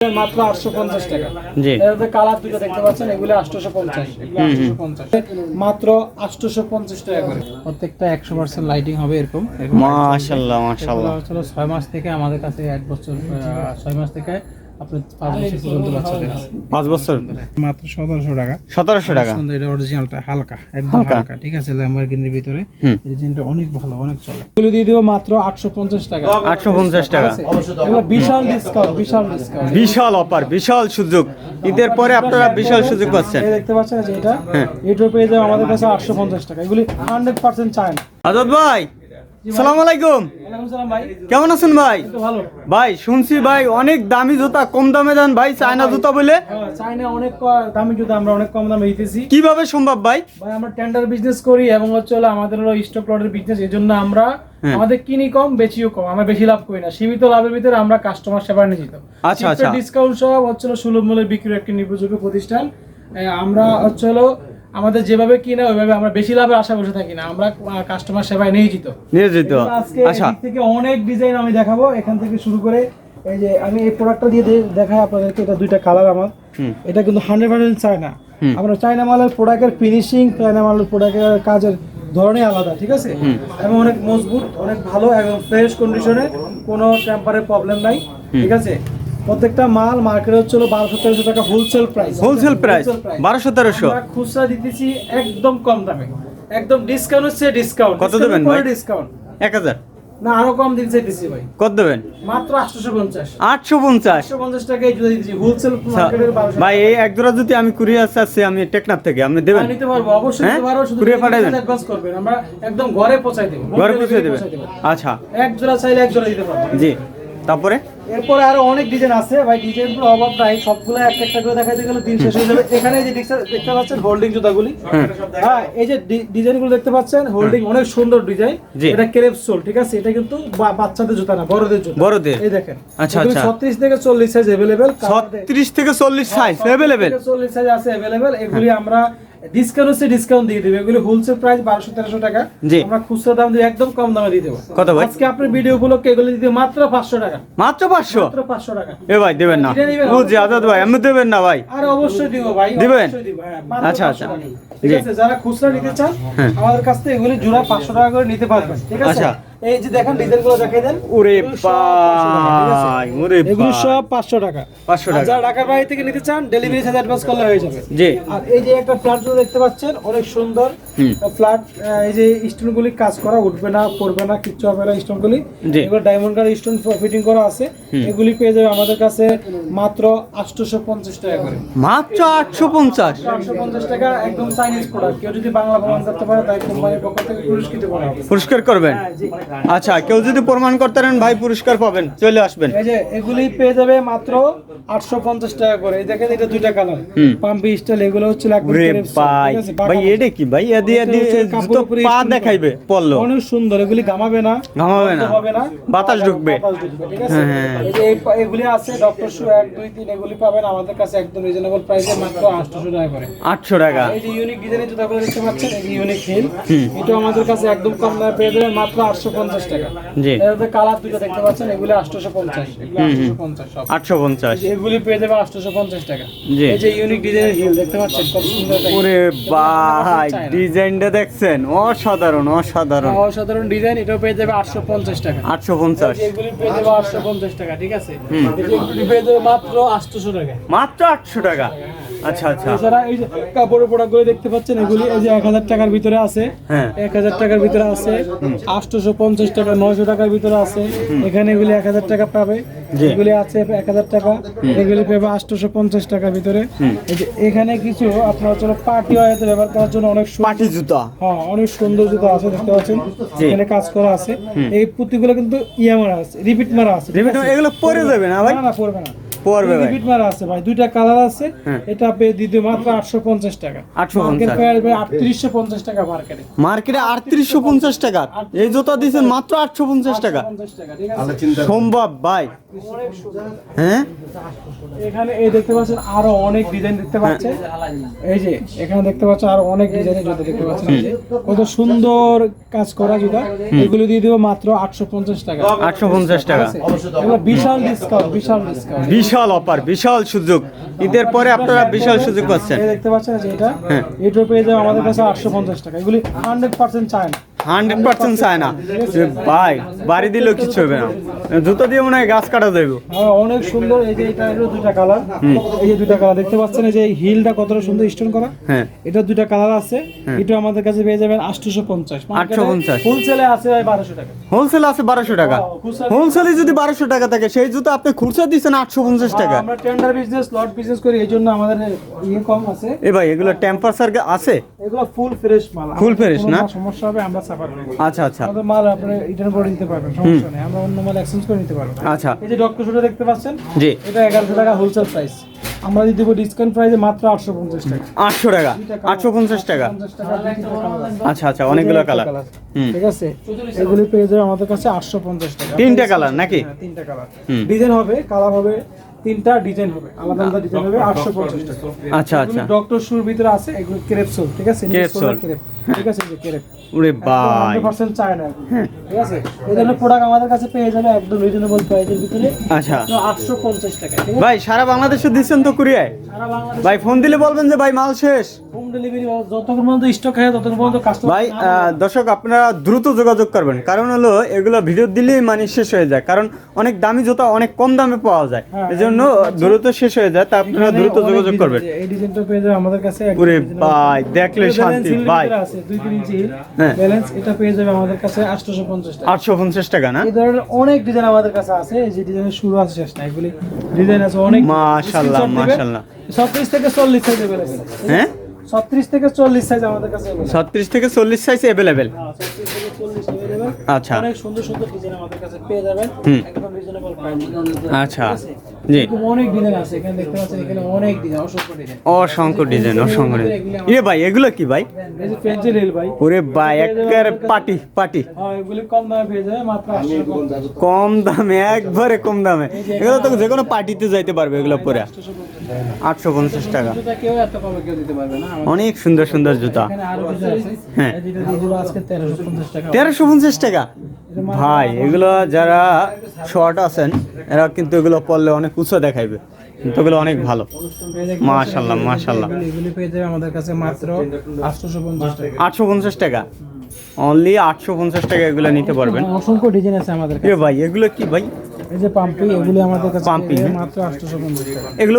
মাত্র আটশো পঞ্চাশ টাকা। এটাতে কালার দুটো দেখতে পাচ্ছেন এগুলো আটশোশো পঞ্চাশ। মাত্র আটশোশো পঞ্চাশ টাকা করে। প্রত্যেকটা একশো পার্সেন্ট লাইটিং হবে এরকম। এরকম মাশাল্লাহ মাশাল্লাহ। ছয় মাস থেকে আমাদের কাছে এক বছর আহ, ছয় মাস থেকে আপনি পাঁচ বছর পর্যন্ত বাচ্চাদের আছে পাঁচ বছর? মাত্র সতেরোশো টাকা। সতেরোশো টাকা? সুন্দর এটা অরিজিনালটা হালকা একদম হালকা। হালকা ঠিক আছে ল্যাম্বরগিনির ভিতরে। হুম। অনেক ভালো অনেক চলে। এগুলো দিয়ে দিব মাত্র আটশো পঞ্চাশ টাকা। আটশো পঞ্চাশ টাকা। বিশাল ডিসকাউন্ট বিশাল ডিসকাউন্ট বিশাল অফার বিশাল সুযোগ। ঈদের পরে আপনারা বিশাল সুযোগ পাচ্ছেন। দেখতে পাচ্ছেন যে এটা? হ্যাঁ। এটা পেয়ে যাবে আমাদের কাছে আটশো পঞ্চাশ টাকা। এগুলি হান্ড্রেড পার্সেন্ট চায় না আজাদ ভাই সালাম আলাইকুম। কেমন আছেন ভাই? ভাই শুনছি ভাই অনেক দামি জুতা কম দামে দেন ভাই চায়না জুতা বলে। হ্যাঁ, চায়না অনেক দামি জুতো আমরা অনেক কম দামে দিতেছি। কীভাবে সম্ভব ভাই? ভাই আমরা টেন্ডার বিজনেস করি এবং হচ্ছে হলো আমাদের হলো স্টক লটের বিজনেস এই জন্য আমরা। আমাদের কিনি কম বেচিও কম আমরা বেশি লাভ করি না। সীমিত লাভের ভিতরে আমরা কাস্টমার সেবা নিশ্চিত আচ্ছা, আচ্ছা। ডিসকাউন্ট সব হচ্ছে সুলভ মূল্যে বিক্রির একটি নির্ভরযোগ্য প্রতিষ্ঠান। আমরা হচ্ছে হলো আমাদের যেভাবে কিনা ওইভাবে আমরা বেশি লাভের আশা বসে থাকি না। আমরা কাস্টমার সেবায় নিয়োজিত। নিয়োজিত। আজকে আচ্ছা। থেকে অনেক ডিজাইন আমি দেখাবো। এখান থেকে শুরু করে এই যে আমি এই প্রোডাক্টটা দিয়ে দেখাই আপনাদেরকে। এটা দুইটা কালার আমার। এটা কিন্তু হান্ড্রেড পার্সেন্ট চায়না আমরা চায়না মালের প্রোডাক্টের ফিনিশিং চায়না মালের প্রোডাক্টের কাজের ধরনই আলাদা ঠিক আছে? এবং অনেক মজবুত অনেক ভালো এবং ফ্রেশ কন্ডিশনে কোনো টেম্পারের প্রবলেম নাই ঠিক আছে? প্রত্যেকটা মাল মার্কেট হচ্ছে বারোশো তেরোশো টাকা হোলসেল প্রাইস হোলসেল প্রাইস বারোশো তেরোশো? খুচরা দিতেছি একদম কম দামে। একদম ডিসকাউন্ট হচ্ছে ডিসকাউন্ট কত দেবেন ভাই? ডিসকাউন্ট এক হাজার। না আরও কম চাইতেছি ভাই। কত দেবেন? মাত্র আটশোশো পঞ্চাশ। আটশো পঞ্চাশ আটশো পঞ্চাশ টাকায় জুড়ে দিচ্ছি হোলসেল মার্কেটের বারোশো ভাই এই এক জোড়া যদি আমি কুরিয়ার চাচ্ছি আমি টেকনাফ থেকে আপনি দেবেন? নিতে পারব অবশ্যই হ্যাঁ? নিতে পারব শুধু পাঠাবেন? অ্যাডভান্স করবেন। আমরা একদম ঘরে পৌঁছাই দেবো ঘরে দেবেন। আচ্ছা। এক জোড়া চাইলে এক জোড়া দিতে পারব। জি। তারপরে এরপরে আরো অনেক ডিজাইন আছে ভাই ডিজাইন গুলো অভাব নাই সবগুলো একটা একটা করে দেখাইতে গেলে দিন শেষ হয়ে যাবে এখানে এই যে দেখতে- দেখতে পাচ্ছেন হোল্ডিং জুতাগুলি হ্যাঁ এই যে ডিজাইন গুলো দেখতে পাচ্ছেন হোল্ডিং অনেক সুন্দর ডিজাইন জি। এটা ক্রেপ সোল ঠিক আছে এটা কিন্তু বা- বাচ্চাদের জুতা না বড়দের জুতা বড়দের এই দেখেন আচ্ছা, এগুলি আচ্ছা। 36 থেকে 40 সাইজ अवेलेबल ছত্রিশ থেকে চল্লিশ সাইজ অ্যাভেলেবেল 40 সাইজ আছে अवेलेबल এগুলি আমরা ডিসকাউন্ট হচ্ছে ডিসকাউন্ট দিয়ে দেব। এগুলি হোলসেল প্রাইস 1200 1300 টাকা। জি। আমরা খুচরা দাম দিয়ে একদম কম দামে দিয়ে দেব। কত ভাই? আজকে আপনার ভিডিও উপলক্ষে এগুলি দিতে মাত্র 500 টাকা। মাত্র পাঁচশো? মাত্র 500 টাকা। এ ভাই দেবেন না। জি আজাদ ভাই আমি দেবেন না ভাই। আর অবশ্যই দিব ভাই দিবেন? হ্যাঁ, আচ্ছা, আচ্ছা। ঠিক আছে যারা খুচরা নিতে চান হ্যাঁ। আমাদের কাছ থেকে এগুলি জোড়া 500 টাকা করে নিতে পারবেন। ঠিক আছে? আচ্ছা। এই যে দেখেন দেখাই দেন। ওরে এগুলো সব 500 টাকা, ঠিক আছে? ভাই এগুলো সব 500 টাকা। 500 টাকা। যারা ঢাকার বাইরে থেকে নিতে চান ডেলিভারি চার্জ অ্যাডভান্স করলে হয়ে যাবে। জি। আর এই যে একটা ফ্ল্যাট দেখতে পাচ্ছেন অনেক সুন্দর। ফ্ল্যাট এই যে কাজ করা উঠবে না পড়বে না কিচ্ছু হবে না এগুলো ডায়মন্ড কার স্টোন ফিটিং করা আছে এগুলি পেয়ে যাবে আমাদের কাছে মাত্র আটশোশো পঞ্চাশ টাকা করে। মাত্র আটশো পঞ্চাশ আটশো পঞ্চাশ টাকা একদম চাইনিজ প্রোডাক্ট কেউ যদি বাংলা প্রমাণ করতে পারে তাই কোম্পানির পক্ষ থেকে পুরস্কৃত করা হবে। পুরস্কার করবেন? হ্যাঁ, জি। আচ্ছা কেউ যদি প্রমাণ করতে পারেন ভাই পুরস্কার পাবেন। চলে আসবেন। এই যে এগুলি পেয়ে যাবে মাত্র আটশো পঞ্চাশ টাকা করে। এই দেখেন এটা দুইটা কালার পাম্পি স্টাইল এগুলো হচ্ছে একদম রে ভাই? ভাই এটা কি ভাই? এদি এদি উপরে পা দেখাইবে পড়ল অনেক সুন্দর এগুলি ঘামাবে না। ঘামাবে না। হবে না। বাতাস ঢুকবে। ঠিক আছে? হ্যাঁ। এই যে এগুলি আছে ডক্টর শু এক দুই তিন এগুলি পাবেন। আমাদের কাছে একদম রিজনেবল প্রাইসে মাত্র আটশো টাকা করে। আটশো টাকা। এই যে ইউনিক ডিজাইনের জুতাগুলো দেখতে পাচ্ছেন এই ইউনিক হিল এটা আমাদের কাছে একদম কম দামে পেয়ে যাবেন মাত্র আটশো পঞ্চাশ টাকা। জি। এটাতে কালার দুটো দেখতে পাচ্ছেন এগুলি আটশোশো পঞ্চাশ এগুলো আটশোশো পঞ্চাশ সব। আটশো পঞ্চাশ এগুলি পেয়ে যাবে আটশোশো পঞ্চাশ টাকা। জি। এই যে ইউনিক ডিজাইনের হিল দেখতে পাচ্ছেন কত সুন্দর ওরে ভাই ডিজাইনটা দেখছেন? অসাধারণ অসাধারণ। অসাধারণ ডিজাইন এটাও পেয়ে যাবে আটশো পঞ্চাশ টাকা আটশো পঞ্চাশ এগুলি পেয়ে যাবে আটশো পঞ্চাশ টাকা ঠিক আছে? পেয়ে যাবে মাত্র আটশোশো টাকা। মাত্র আটশো টাকা। আচ্ছা আচ্ছা। এছাড়া এই যে কাপড়ের দেখতে পাচ্ছেন এগুলি এই যে এক হাজার টাকার ভিতরে আছে। হ্যাঁ। এক হাজার টাকার ভিতরে আছে। আটশোশো পঞ্চাশ টাকা নয়শো টাকার ভিতরে আছে। এখানে এগুলি এক হাজার টাকা পাবে। এগুলি আছে এক হাজার টাকা। এগুলি পাবে আটশোশো পঞ্চাশ টাকার ভিতরে। এখানে কিছু আপনার হচ্ছে পার্টি ওয়াতে ব্যবহার করার জন্য অনেক পাটি জুতা। হ্যাঁ অনেক সুন্দর জুতো আছে দেখতে পাচ্ছেন। এখানে কাজ করা আছে। এই পুঁতিগুলো কিন্তু ইয়ে মারা আছে। রিপিট মারা আছে? এগুলো পরে যাবে না না না পড়বে না। পড়বে ভাই রিপিট মারা আছে ভাই দুইটা কালার আছে হ্যাঁ। এটা পেয়ে দিতে মাত্র আটশো পঞ্চাশ টাকা। 850 আটত্রিশশো পঞ্চাশ টাকা মার্কেটে মার্কেটে আটত্রিশশো পঞ্চাশ টাকা। এই জুতা দিয়েছেন মাত্র আটশো পঞ্চাশ টাকা। পঞ্চাশ টাকা ঠিক আছে? সম্ভব ভাই। হ্যাঁ? এখানে এই দেখতে পাচ্ছেন আরও অনেক ডিজাইন দেখতে পাচ্ছেন। এই যে এখানে দেখতে পাচ্ছেন আরও অনেক ডিজাইনের জুতা দেখতে পাচ্ছেন। কত সুন্দর কাজ করা জুতা। এগুলো দিয়ে দেবো মাত্র আটশো পঞ্চাশ টাকা। আটশো পঞ্চাশ টাকা। বিশাল ডিসকাউন্ট বিশাল ডিসকাউন্ট বিশাল অপার বিশাল সুযোগ। ঈদের পরে আপনারা বিশাল সুযোগ পাচ্ছেন। দেখতে পাচ্ছেন যে এটা হ্যাঁ। এটা পেয়ে যাবে আমাদের কাছে আটশো পঞ্চাশ টাকা। এগুলি হান্ড্রেড পার্সেন্ট চায় না হান্ড্রেড পার্সেন্ট চায় না। যে ভাই বাড়ি দিলেও কিছু হবে না। জুতো দিয়ে মনে হয় গাছ কাটা দেবো অনেক সুন্দর এই যে এটা হলো দুইটা কালার। এই যে দুইটা কালার দেখতে পাচ্ছেন এই যে হিলটা কতটা সুন্দর স্টোন করা। হ্যাঁ। এটা দুইটা কালার আছে। এটা আমাদের কাছে পেয়ে যাবেন আটশোশো পঞ্চাশ 850 হোলসেলে আছে বারোশো টাকা। হোলসেল আছে বারোশো টাকা। হোলসেলে যদি বারোশো টাকা থাকে সেই জুতো আপনি খুচরা দিচ্ছেন আটশো পঞ্চাশ টাকা আমরা টেন্ডার বিজনেস লট বিজনেস করি এই জন্য আমাদের ইয়ে কম আছে। এ ভাই এগুলো টেম্পার আছে? এগুলো ফুল ফ্রেশ মাল। Fresh কোনো না? সমস্যা হবে আমরা আচ্ছা আচ্ছা। আমাদের মাল আপনি রিটার্ন করে নিতে পারবেন সমস্যা নেই। আমরা অন্য মাল এক্সচেঞ্জ করে নিতে পারব। আচ্ছা। এই যে ডক্টর শুটা দেখতে পাচ্ছেন? জি। এটা এগারোশো টাকা হোলসেল প্রাইস আমরা দিয়ে দেবো ডিসকাউন্ট প্রাইসে মাত্র আটশো পঞ্চাশ টাকা। আটশো টাকা? আটশো পঞ্চাশ টাকা। আচ্ছা আচ্ছা অনেকগুলো কালার ঠিক আছে? এগুলি পেয়ে যাবে আমাদের কাছে আটশো পঞ্চাশ টাকা। তিনটা কালার নাকি? হ্যাঁ, তিনটা কালার ডিজাইন হবে কালার হবে তিনটা ডিজাইন হবে আলাদা আলাদা ডিজাইন হবে আটশো পঞ্চাশ টাকা। আচ্ছা আচ্ছা। ডক্টর শুর ভিতরে আছে এগুলো ক্রেপ সোল ঠিক আছে? ক্রেপ সোল ক্রেপ ঠিক আছে? যে ক্রেপ ওরে হান্ড্রেড পার্সেন্ট চায় না ঠিক আছে? এই ধরনের প্রোডাক্ট আমাদের কাছে পেয়ে যাবে একদম রিজনেবল প্রাইসের ভিতরে। আচ্ছা। আটশো পঞ্চাশ টাকা ভাই সারা বাংলাদেশে দিচ্ছেন তো কুরিয়ায়? সারা বাংলাদেশ ভাই ফোন দিলে বলবেন যে ভাই মাল শেষ। ভাই দর্শক আপনারা দ্রুত যোগাযোগ করবেন। কারণ হলো এগুলো ভিডিও দিলেই মানে শেষ হয়ে যায়। কারণ অনেক দামি জুতা অনেক কম দামে পাওয়া যায়। এজন্য দ্রুত শেষ হয়ে যায়। তা আপনারা দ্রুত যোগাযোগ করবেন। ভাই দেখলে শান্তি ভাই। আছে 2 ইঞ্চি হ্যাঁ। অনেক ডিজাইন আমাদের কাছে আছে যে থেকে 40 হ্যাঁ? 36 থেকে 40 সাইজ আমাদের কাছে ছত্রিশ থেকে চল্লিশ সাইজ অ্যাভেলেবেল 36 থেকে 40 available। আচ্ছা। অনেক সুন্দর সুন্দর ডিজাইন আমাদের কাছে পেয়ে যাবেন। একদম রিজনেবল প্রাইস আচ্ছা। জি। অনেক ডিজাইন আছে এখানে দেখতে পাচ্ছেন এখানে অনেক ডিজাইন অসংখ্য ডিজাইন। অসংখ্য ডিজাইন অসংখ্য ডিজাইন। ভাই এগুলো কি ভাই? এই যে ভাই। ওরে ভাই একের পাটি পাটি। হ্যাঁ এগুলি কম দামে পেয়ে যাবে মাত্র কম দামে একবারে কম দামে। এগুলো তো যে কোনো পার্টিতে যাইতে পারবে এগুলো পরে। আটশো পঞ্চাশ টাকা। জুতা কেউ এত কমে কেউ দিতে পারবে না আমাদের অনেক সুন্দর সুন্দর জুতা। এখানে আরও ডিজাইন আছে। হ্যাঁ। এই যেটা দিয়ে দিবো আজকে 1350 টাকা। তেরোশো পঞ্চাশ টাকা? ভাই এগুলো যারা শর্ট আছেন এরা কিন্তু এগুলো পড়লে অনেক উঁচু দেখাইবে। কিন্তু এগুলো অনেক ভালো। মাশাল্লাহ মাশাল্লাহ। এগুলি- পেয়ে যাবে আমাদের কাছে মাত্র 850 টাকা। আটশো পঞ্চাশ টাকা। অনলি আটশো পঞ্চাশ টাকা এগুলো নিতে পারবেন। অসংখ্য ডিজাইন আছে আমাদের কাছে। ভাই এগুলো কি ভাই? এই যে পাম্পি এগুলি আমাদের কাছে পাম্পি, হ্যাঁ। মাত্র 850 টাকা। এগুলো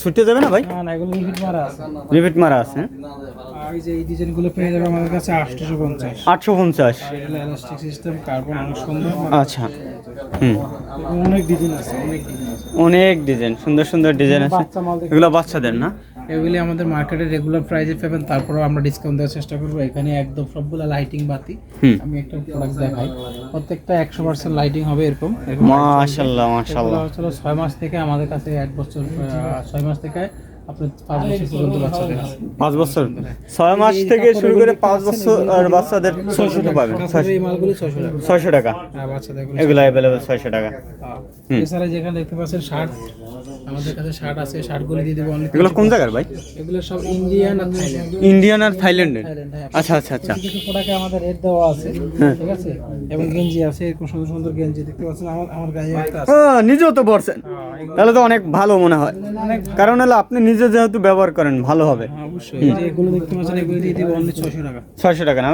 ছুটে যাবে না ভাই? না না এগুলো রিপিট মারা আছে। রিপিট মারা আছে আর এই যে এই ডিজাইনগুলো পেয়ে যাবে আমাদের কাছে 850 আটশো পঞ্চাশ। এগুলো এলাস্টিক সিস্টেম কার্বন অনেক সুন্দর আচ্ছা হুম। অনেক ডিজাইন আছে অনেক ডিজাইন অনেক ডিজাইন সুন্দর সুন্দর ডিজাইন আছে। এগুলো বাচ্চাদের না? এগুলি আমাদের মার্কেটে রেগুলার প্রাইসে পাবেন। তারপরেও আমরা ডিসকাউন্ট দেওয়ার চেষ্টা করব। এখানে একদম সবগুলা লাইটিং বাতি। আমি একটা প্রোডাক্ট দেখাই। প্রত্যেকটা একশো পার্সেন্ট লাইটিং হবে এরকম। মাশাল্লাহ মাশাল্লাহ ছয় মাস থেকে আমাদের কাছে এক বছর ছয় মাস থেকে আপনার পাঁচ বছর পর্যন্ত বাচ্চাদের আছে। পাঁচ বছর? ছয় মাস থেকে শুরু করে পাঁচ বছর বাচ্চাদের ছয়শো টাকা পাবেন। এই মালগুলি ছয়শো টাকা। ছয়শো টাকা। আর বাচ্চাদের এগুলো এগুলো অ্যাভেলেবেল ছয়শো টাকা। হুম। এছাড়া যেখানে দেখতে পাচ্ছেন শার্ট আমাদের কাছে শার্ট আছে শার্টগুলি দিয়ে দেবো এগুলো কোন জায়গার ভাই? এগুলো সব ইন্ডিয়ান আর থাইল্যান্ড। ইন্ডিয়ান আর থাইল্যান্ডের? হ্যাঁ। আচ্ছা আচ্ছা আচ্ছা। কিছু প্রোডাক্টে আমাদের রেট দেওয়া আছে হ্যাঁ। ঠিক আছে? এবং গেঞ্জি আছে এরকম সুন্দর সুন্দর গেঞ্জি দেখতে পাচ্ছেন? আমার আমার গায়ে একটা আছে। নিজেও তো পরছেন। তাহলে তো অনেক ভালো মনে হয়। কারণ হলো আপনি নিজে যেহেতু ব্যবহার করেন ভালো হবে। হ্যাঁ, অবশ্যই। যে এগুলো দেখতে পাচ্ছেন এগুলো দিয়ে দিব অনলি ছশো টাকা। ছয়শো টাকা না?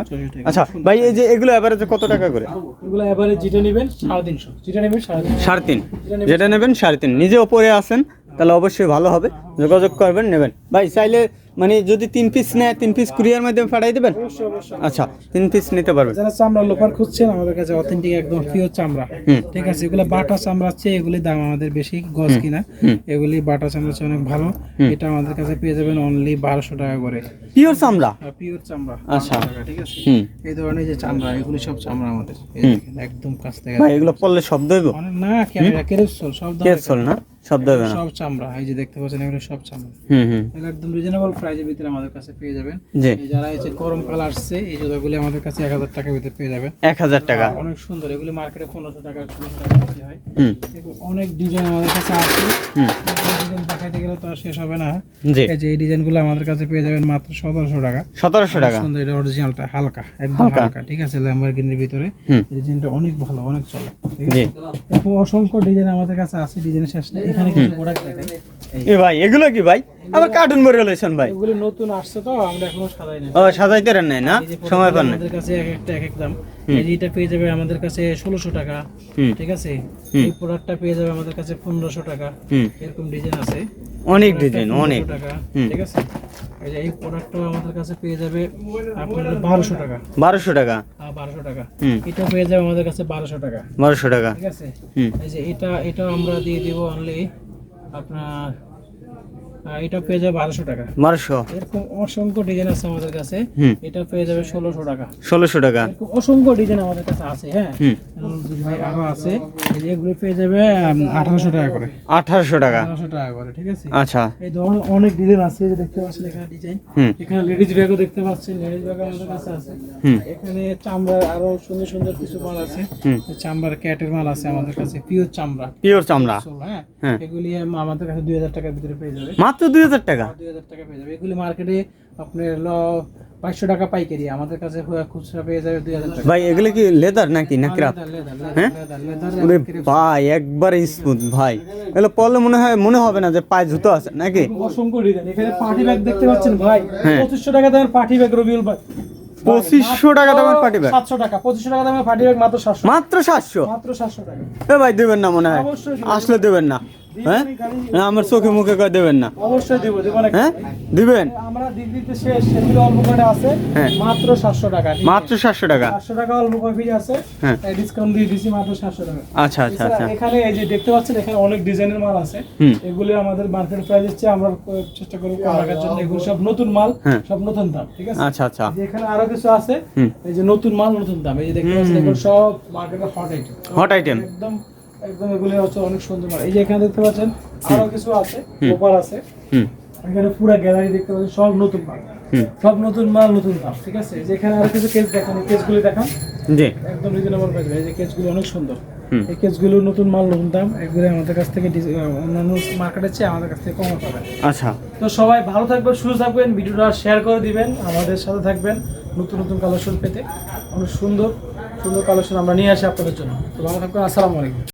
আচ্ছা ভাই এই যে এগুলো কত টাকা করে? এগুলো নেবেন নেবেন যেটা নেবেন সাড়ে তিন। নিজে ওপরে আসেন তাহলে অবশ্যই ভালো হবে। যোগাযোগ করবেন নেবেন। ভাই চাইলে মানে যদি তিন পিস নেয় তিন পিস কুরিয়ার মাধ্যমে পাঠাই দেবেন? আচ্ছা তিন পিস নিতে পারবেন। যারা চামড়া লোফার খুঁজছেন আমাদের কাছে অথেন্টিক একদম পিওর চামড়া। ঠিক আছে এগুলো বাটা চামড়া চেয়ে এগুলি দাম আমাদের বেশি গজ কিনা। এগুলি বাটা চামড়া চেয়ে অনেক ভালো। এটা আমাদের কাছে পেয়ে যাবেন অনলি বারোশো টাকা করে। পিওর চামড়া? পিওর চামড়া। আচ্ছা। ঠিক আছে? এই ধরনের যে চামড়া এগুলি সব চামড়া আমাদের। একদম কাছ থেকে ভাই এগুলো পড়লে শব্দ হইব না ক্যামেরা কেরেপসল সব কে ধরনের চল না? শব্দ হবে না? সব চামড়া এই যে দেখতে পাচ্ছেন এগুলো সব হুম একদম রিজনেবল প্রাইস প্রাইজের ভিতরে আমাদের কাছে পেয়ে যাবেন। যারা এই যে গরম কাল আসছে এই জুতাগুলি আমাদের কাছে এক হাজার টাকার ভিতরে পেয়ে যাবেন। এক হাজার টাকা। অনেক সুন্দর এগুলি মার্কেটে পনেরোশো টাকা হয়। অনেক ডিজাইন আমাদের কাছে আছে। দেখাইতে গেলে তো আর শেষ হবে না। এই যে এই ডিজাইনগুলো আমাদের কাছে পেয়ে যাবেন মাত্র সতেরোশো টাকা। সতেরোশো টাকা। সুন্দর এটা অরিজিনালটা হালকা একদম হালকা। ঠিক আছে ল্যাম্বরগিনির ভিতরে। ডিজাইনটা অনেক ভালো অনেক চলে। অসংখ্য ডিজাইন আমাদের কাছে আছে ডিজাইন শেষ নেই। এখানে কিছু প্রোডাক্ট দেখেন এ ভাই এগুলো কি ভাই? আবার কার্টুন বলে রয়েছেন ভাই। এগুলো নতুন আসছে তো আমরা এখনও সাজাই নাই। ও সাজাইতে রান নাই না? সময় পান না আমাদের কাছে এক একটা এক এক দাম। এই পেয়ে যাবে আমাদের কাছে ষোলোশো টাকা হুম। ঠিক আছে? এই প্রোডাক্টটা পেয়ে যাবে আমাদের কাছে পনেরোশো টাকা। এরকম ডিজাইন আছে। অনেক ডিজাইন অনেক। টাকা ঠিক আছে? এই যে এই প্রোডাক্টটাও আমাদের কাছে পেয়ে যাবে আপনার বারোশো টাকা। বারোশো টাকা। হ্যাঁ বারোশো টাকা। হুম। এটা পেয়ে যাবে আমাদের কাছে বারোশো টাকা। বারোশো টাকা। ঠিক আছে? এই যে এটা এটা আমরা দিয়ে দিব অনলি আপনার এটা পেয়ে যাবে বারোশো টাকা। বারোশো। এরকম অসংখ্য ডিজাইন আছে আমাদের কাছে। এটা পেয়ে যাবে ষোলোশো টাকা। ষোলোশো টাকা। অসংখ্য ডিজাইন আমাদের কাছে আছে হ্যাঁ? আরও আছে। এগুলো পেয়ে যাবে আঠারোশো টাকা করে। আঠারোশো টাকা। আঠারোশো টাকা করে ঠিক আছে? আচ্ছা। এই ধরনের অনেক ডিজাইন আছে যে দেখতে পাচ্ছেন এখানে ডিজাইন এখানে লেডিজ ব্যাগও দেখতে পাচ্ছেন ব্যাগ আমাদের কাছে আছে। এখানে চামড়ার আরও সুন্দর সুন্দর কিছু মাল আছে। চামড়ার ক্যাটের মাল আছে আমাদের কাছে পিওর চামড়া। পিওর চামড়া। হ্যাঁ? হ্যাঁ। এগুলি আমাদের কাছে দুই হাজার টাকার ভিতরে পেয়ে যাবে। মাত্র দুই হাজার টাকা? দুই হাজার টাকা পেয়ে যাবে। এগুলি মার্কেটে আপনার হলো বাইশশো টাকা পাইকারি। আমাদের কাছে খুচরা পেয়ে যাবে দুই হাজার টাকা। ভাই এগুলো কি লেদার নাকি না ক্রাফ হ্যাঁ? লেদার। ভাই একবারে স্মুথ ভাই। এগুলো পরলে মনে হয় মনে হবে না যে পায়ে জুতো আছে নাকি? অসংখ্য ডিজাইন এখানে পার্টি ব্যাগ দেখতে পাচ্ছেন ভাই? হ্যাঁ। পঁচিশশো টাকা দামের পার্টি ব্যাগ রবিউল ভাই। পঁচিশশো টাকা দামের party bag? সাতশো টাকা। পঁচিশশো টাকা দামের পার্টি ব্যাগ মাত্র সাতশো। মাত্র সাতশো? মাত্র সাতশো টাকা। এ ভাই দেবেন না মনে হয়। আসলে দেবেন না। হ্যাঁ? না, আমার চোখে মুখে কয় দেবেন না। অবশ্যই দেবো দেবো না হ্যাঁ? দিবেন? আমরা দিদিতে শেষ সেগুলো অল্প করে আছে হ্যাঁ। মাত্র সাতশো টাকা। মাত্র সাতশো টাকা? সাতশো টাকা অল্প কফি আছে হ্যাঁ। ডিসকাউন্ট দিয়ে দিছি মাত্র সাতশো টাকা। আচ্ছা আচ্ছা আচ্ছা। এখানে এই যে দেখতে পাচ্ছেন এখানে অনেক ডিজাইনের মাল আছে। এগুলি আমাদের মার্কেট প্রাইস চেয়ে আমরা চেষ্টা করব কম রাখার জন্য। এগুলো সব নতুন মাল হ্যাঁ। সব নতুন দাম ঠিক আছে? আচ্ছা আচ্ছা। এখানে আরও কিছু আছে এই যে নতুন মাল নতুন দাম। এই যে দেখতে পাচ্ছেন এগুলো সব মার্কেটে হট আইটেম হট আইটেম একদম একদম এগুলি হচ্ছে অনেক সুন্দর মাল এই যে এখানে দেখতে পাচ্ছেন আরও কিছু আছে ওপার আছে। এখানে পুরো গ্যালারি দেখতে পাচ্ছেন সব নতুন মাল। সব নতুন মাল নতুন দাম ঠিক আছে? এই যে এখানে আরও কিছু কেস দেখান কেসগুলি দেখান। জি। একদম রিজনেবল প্রাইস এই যে কেসগুলো অনেক সুন্দর। এই কেসগুলো নতুন মাল নতুন দাম এগুলো আমাদের কাছ থেকে অন্যান্য মার্কেটের চেয়ে আমাদের কাছ থেকে কম পাবেন। আচ্ছা। তো সবাই ভালো থাকবেন সুস্থ থাকবেন ভিডিওটা শেয়ার করে দিবেন আমাদের সাথে থাকবেন নতুন নতুন কালেকশন পেতে। অনেক সুন্দর সুন্দর কালেকশন আমরা নিয়ে আসি আপনাদের জন্য। তো ভালো থাকবেন আসসালামু আলাইকুম।